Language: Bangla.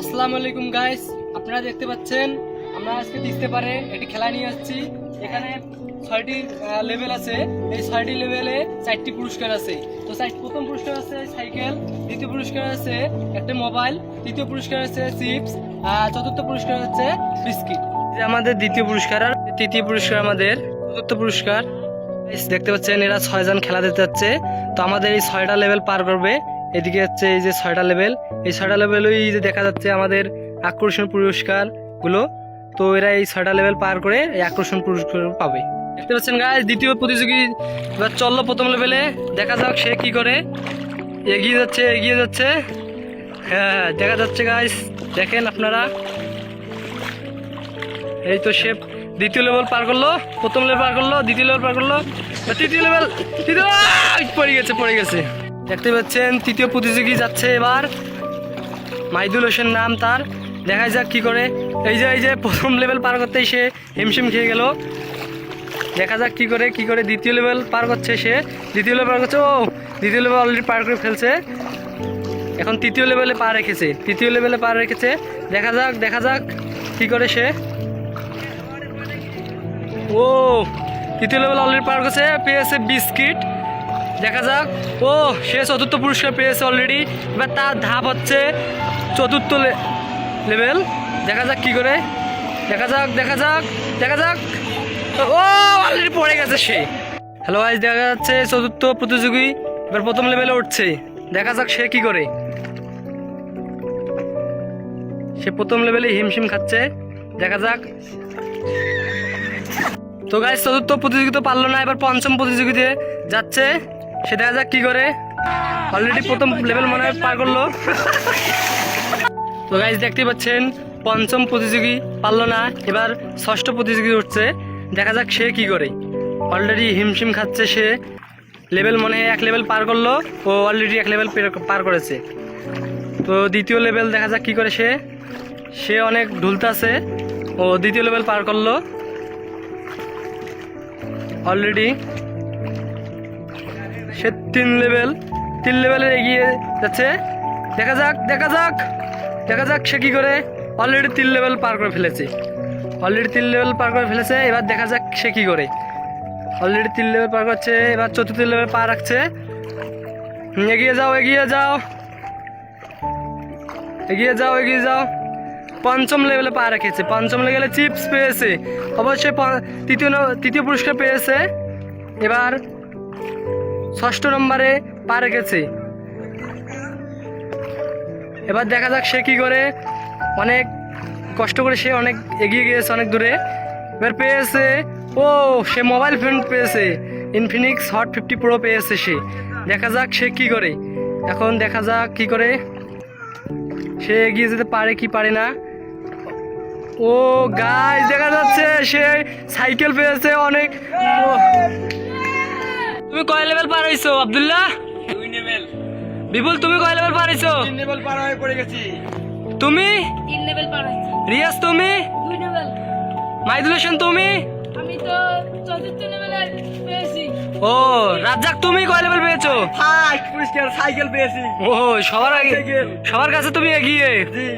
আসসালামু আলাইকুম গাইস আপনারা দেখতে পাচ্ছেন, আমরা আজকে দেখতে পারে একটি খেলা নিয়ে আসছি। এখানে ছয়টি লেভেল আছে। এই ছয়টি লেভেলে চারটি পুরস্কার আছে। তো প্রথম পুরস্কার আছে সাইকেল, দ্বিতীয় পুরস্কার আছে একটা মোবাইল তৃতীয় পুরস্কার আছে চিপস আর চতুর্থ পুরস্কার হচ্ছে বিস্কিট আমাদের দ্বিতীয় পুরস্কার, আর তৃতীয় পুরস্কার আমাদের চতুর্থ পুরস্কার। দেখতে পাচ্ছেন, এরা ছয়জন খেলা দিতে যাচ্ছে। তো আমাদের এই ছয়টা লেভেল পার করবে এদিকে হচ্ছে এই যে ছয়টা লেভেল এই ছয়টা লেভেলই যে দেখা যাচ্ছে আমাদের আকর্ষণ পুরস্কারগুলো তো এরা এই ছয়টা লেভেল পার করে এই আকর্ষণ পুরস্কার পাবে। দেখতে পাচ্ছেন গাইজ দ্বিতীয় প্রতিযোগী এবার চলল প্রথম লেভেলে দেখা যাক সে কি করে। এগিয়ে যাচ্ছে এগিয়ে যাচ্ছে। হ্যাঁ দেখা যাচ্ছে গাইজ দেখেন আপনারা। এই তো সে দ্বিতীয় লেভেল পার করল, প্রথম লেভেল পার করল, দ্বিতীয় লেভেল পার করল। তৃতীয় লেভেল তৃতীয় পড়ে গেছে পড়ে গেছে। দেখতে পাচ্ছেন, তৃতীয় প্রতিযোগী যাচ্ছে এবার। মাইদুল হোসেন নাম তার। দেখা যাক কি করে। এই যে এই যে, প্রথম লেভেল পার করতেই সে হিমশিম খেয়ে গেল। দেখা যাক কি করে কি করে দ্বিতীয় লেভেল পার করছে সে। দ্বিতীয় লেভেল পার করছে, ও, দ্বিতীয় লেভেল অলরেডি পার করে ফেলছে। এখন তৃতীয় লেভেলে পা রেখেছে। তৃতীয় লেভেলে পা রেখেছে। দেখা যাক দেখা যাক কি করে সে। ও, তৃতীয় লেভেল অলরেডি পার করছে। পেয়েছে বিস্কিট। দেখা যাক। ও, সে চতুর্থ পুরস্কার পেয়েছে অলরেডি এবার তার ধাপ হচ্ছে চতুর্থ লেভেল দেখা যাক কি করে। দেখা যাক দেখা যাক দেখা যাক। ও অলরেডি পড়ে গেছে সে। হ্যালো আজ দেখা যাচ্ছে চতুর্থ প্রতিযোগী। এবার প্রথম লেভেলে উঠছে। দেখা যাক সে কি করে। সে প্রথম লেভেলে হিমশিম খাচ্ছে। দেখা যাক। তো গাইজ চতুর্থ প্রতিযোগিতা পারল না। এবার পঞ্চম প্রতিযোগিতা যাচ্ছে। সে দেখা যাক কি করে। অলরেডি প্রথম লেভেল মনে হয় পার করল। তো গাইজ দেখতে পাচ্ছেন, পঞ্চম প্রতিযোগী পারল না, এবার ষষ্ঠ প্রতিযোগী উঠছে। দেখা যাক সে কি করে। অলরেডি হিমশিম খাচ্ছে সে। লেভেল মনে এক লেভেল পার করল, ও অলরেডি এক লেভেল পার করেছে। তো দ্বিতীয় লেভেল দেখা যাক কি করে সে। সে অনেক ঢুলতাছে ও দ্বিতীয় লেভেল পার করল। অলরেডি সে তিন লেভেল তিন লেভেলে এগিয়ে যাচ্ছে। দেখা যাক দেখা যাক দেখা যাক সে কি করে। অলরেডি তিন লেভেল পার করে ফেলেছে। অলরেডি তিন লেভেল পার করে ফেলেছে, এবার দেখা যাক সে কি করে। অলরেডি তিন লেভেল পার করছে, এবার চতুর্থ লেভেল পার রাখছে। এগিয়ে যাও এগিয়ে যাও। এগিয়ে যাও এগিয়ে যাও। পঞ্চম লেভেলে পা রেখেছে। পঞ্চম লেভেলে চিপস পেয়েছে। অবশ্যই তৃতীয় তৃতীয় পুরস্কার পেয়েছে। এবার ষষ্ঠ নম্বরে পা রেখেছে এবার দেখা যাক সে কি করে। অনেক কষ্ট করে সে অনেক এগিয়ে গিয়েছে অনেক দূরে। এবার পেয়েছে, ও, সে মোবাইল ফোন পেয়েছে। ইনফিনিক্স হট ফিফটি প্রো পেয়েছে সে। দেখা যাক সে কি করে। এখন দেখা যাক কি করে। সে এগিয়ে যেতে পারে কি পারে না। ও গাছ দেখা যাচ্ছে সে সাইকেল পেয়েছে অনেক। তুমি কয় লেভেল পার হইছো আব্দুল্লাহ? দুই লেভেল বিপুল তুমি কয় লেভেল পার হইছো? তিন লেভেল পার হয়ে পড়ে গেছি। তুমি? তিন লেভেল পার রিয়াজ তুমি? দুই লেভেল মাইদুল হোসেন তুমি? আমি তো চতুর্থ লেভেলে পেয়েছি। ও রাজ্জাক তুমি কয় লেভেল পেয়েছ? পুরস্কার সাইকেল পেয়েছি। ও সবার আগে সবার কাছে তুমি এগিয়ে। জি।